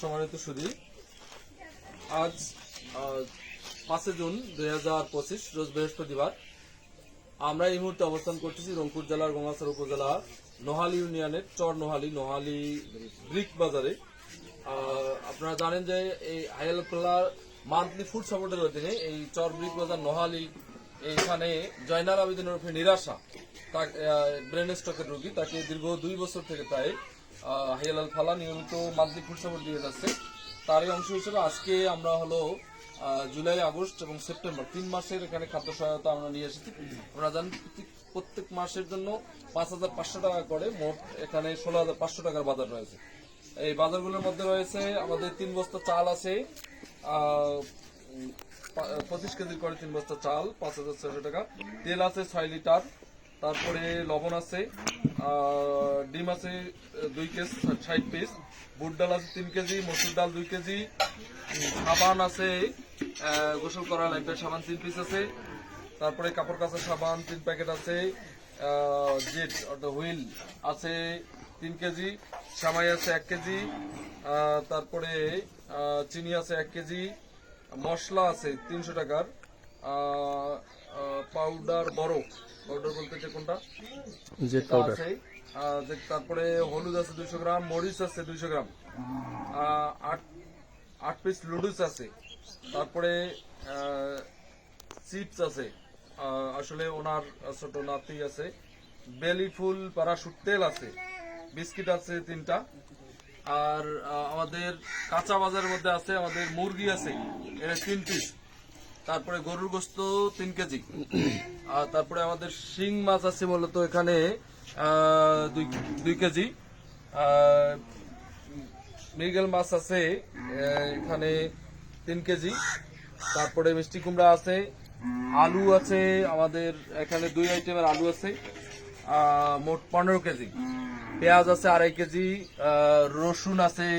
সম্মানিত সুদী আজ পাঁচই জুন দুই হাজার পঁচিশ, রোজ বৃহস্পতিবার। আমরা এই মুহূর্তে অবস্থান করতেছি রংপুর জেলার গঙ্গাসর উপজেলা নোহালি ইউনিয়নের চর নোহালি নোহালি ব্রিক বাজারে। আপনারা জানেন যে এই আইএলপ্লার মান্থলি ফুড সাপোর্টের অধীনে এই চর ব্রিক বাজার নোহালি, এইখানে জয়নাল আবেদনের উপরে নিরাশা ব্রেন স্ট্রোকের রোগী, তাকে দীর্ঘ দুই বছর থেকে প্রায় হাইয়ালাল ফালা নিয়মিত মান্থলি সাপোর্ট দিয়ে যাচ্ছে। তারই অংশ হিসেবে আজকে আমরা হলো জুলাই, আগস্ট এবং সেপ্টেম্বর, তিন মাসের এখানে খাদ্য সহায়তা আমরা নিয়ে এসেছি। আমরা জানি প্রত্যেক- মাসের জন্য পাঁচ হাজার পাঁচশো টাকা করে মোট এখানে ষোলো হাজার পাঁচশো টাকার বাজার রয়েছে। এই বাজারগুলোর মধ্যে রয়েছে আমাদের তিন বস্তা চাল আছে পঁচিশ কেজি করে তিন বস্তা চাল, পাঁচ হাজার ছয়শো টাকা। তেল আছে ছয় লিটার তারপরে লবণ আছে ডিম আছে দুই কেজি, ষাট পিস বুট ডাল আছে তিন কেজি, মসুর ডাল দুই কেজি। সাবান আছে গোসল করা লাগবে সাবান তিন পিস আছে। তারপরে কাপড় কাচা সাবান তিন প্যাকেট আছে জেট, অর্থাৎ হুইল আছে তিন কেজি, সামাই আছে এক কেজি তারপরে চিনি আছে এক কেজি, মশলা আছে তিনশো টাকার পাউডার বরফ পাউডার বলতে যে কোনটা? যে যে তারপরে হলুদ আছে দুইশো গ্রাম মরিচ আছে দুইশো গ্রাম। আট আট পিস লুডুস আছে। তারপরে চিপস আছে। আসলে ওনার ছোট নাতি আছে। বেলি ফুল প্যারাশুট তেল আছে। বিস্কিট আছে তিনটা। আর আমাদের কাঁচা বাজারের মধ্যে আছে আমাদের মুরগি আছে। এটা তিন পিস তারপরে গরুর গোস্ত তিন কেজি। আর তারপরে আমাদের শিং মাছ আছে মূলত এখানে দুই কেজি। মৃগেল মাছ আছে এখানে তিন কেজি। তারপরে মিষ্টি কুমড়া আছে, আলু আছে, আমাদের এখানে দুই আইটেমের আলু আছে মোট পনেরো কেজি। পেঁয়াজ আছে আড়াই কেজি রসুন আছে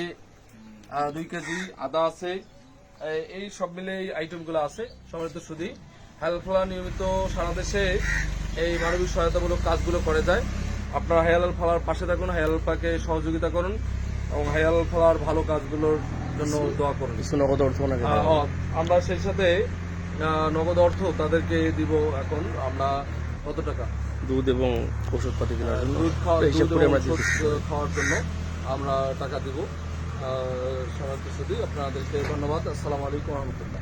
দুই কেজি, আদা আছে এই- সব মিলে এই আইটেমগুলো আছে সম্মানিত সুদী হেলফলা নিয়মিত সারা দেশে এই মানবিক সহায়তামূলক কাজগুলো করে যায়। আপনারা হেয়াল ফালার পাশে থাকুন হেয়াল ফাকে সহযোগিতা করুন এবং হেয়াল ফালার ভালো কাজগুলোর জন্য দোয়া করুন। কিছু নগদ অর্থ আমরা সেই সাথে নগদ অর্থ তাদেরকে দিব এখন। আমরা কত টাকা? দুধ এবং ওষুধপাতি কেনার জন্য। দুধ খাওয়ার জন্য আমরা টাকা দিব। সবাইকে শুধু আপনাদেরকে ধন্যবাদ আসসালামু আলাইকুম রহমতুল্লাহ